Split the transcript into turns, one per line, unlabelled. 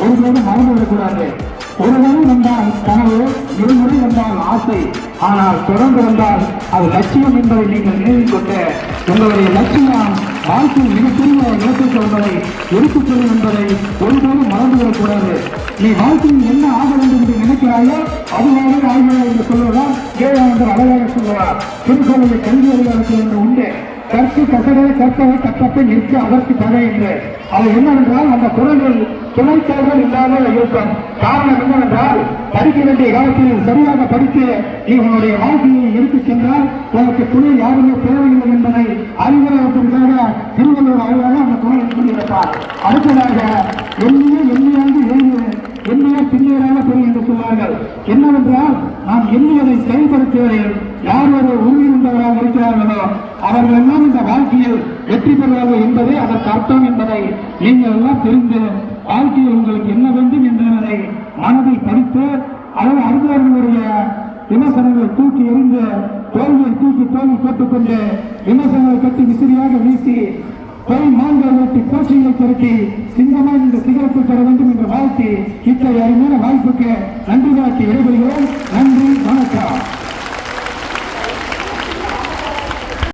விடக்கூடாது. ஒரு முறை வந்தால் கனவு இருமுறை வந்தால் ஆசை. ஆனால் தொடர்ந்து வந்தால் அது லட்சியம் என்பதை நீங்கள் நினைவில் கொண்டு உங்களுடைய லட்சியம் வாழ்க்கையில் மிகப்பெரிய இலக்கு சொல்வதை எடுத்துச் செல்லும் என்பதை ஒருபோதும் மறந்துவிடக்கூடாது நீ வாழ்க்கையில் என்ன ஆக வேண்டும் என்று நினைக்கிறாயோ அதுவாக ஆகிறது என்று சொல்வதால் ஏழாண்டு அழகாக சொல்லுவார் திருக்குறளை கல்வி அதிகாரத்தில் என்று உண்டு. கற்று கசடை கற்பவை கற்றப்பை நிற்க அதற்கு தடை என்று. அது என்னவென்றால் அந்த குரல்கள் துணைச்சல்கள் இல்லாமல் இருக்கும் காரணம் என்னவென்றால் படிக்க வேண்டிய காலத்தில் சரியாக படித்து நீ உன்னுடைய வாழ்க்கையை எடுத்துச் சென்றால் உனக்கு துணை யாருமே தேவையில்லை என்பதை அறிவுறுவதற்காக திருவள்ளுவர் அழகாக அந்த துணை கூறியிருப்பார் அடுத்ததாக எண்ணிய எண்ணியாண்டு எழுது எண்ணிய பின்னியராக பெரிய என்று சொல்வார்கள் என்னவென்றால் நாம் எண்ணியதை செயல்படுத்துவதில் யார் ஒரு உறுதியுள்ளவராக இருக்கிறார்களோ அவர்கள் எல்லாம் இந்த வாழ்க்கையில் வெற்றி பெறுவார்கள் என்பதே அதற்கு அர்த்தம் என்பதை நீங்கள் எல்லாம் தெரிந்து வாழ்க்கையில் உங்களுக்கு என்ன வேண்டும் என்பதை மனதில் படித்து அளவு அறிஞர்களுடைய விமர்சனங்களை தூக்கி எறிந்து தோல்வியை தூக்கி தோல்வி போட்டுக்கொண்டு விமர்சனங்களை கட்டி விசிறியாக வீசி போய் மான்கள் வெட்டி கோச்சிகளை திரட்டி சிங்கமாக இந்த சிகரத்தை பெற வேண்டும் என்று வாழ்த்தி இத்தகைய அருமையான வாய்ப்புக்கு நன்றி வாழ்த்தி விடைபெறுகிறோம்.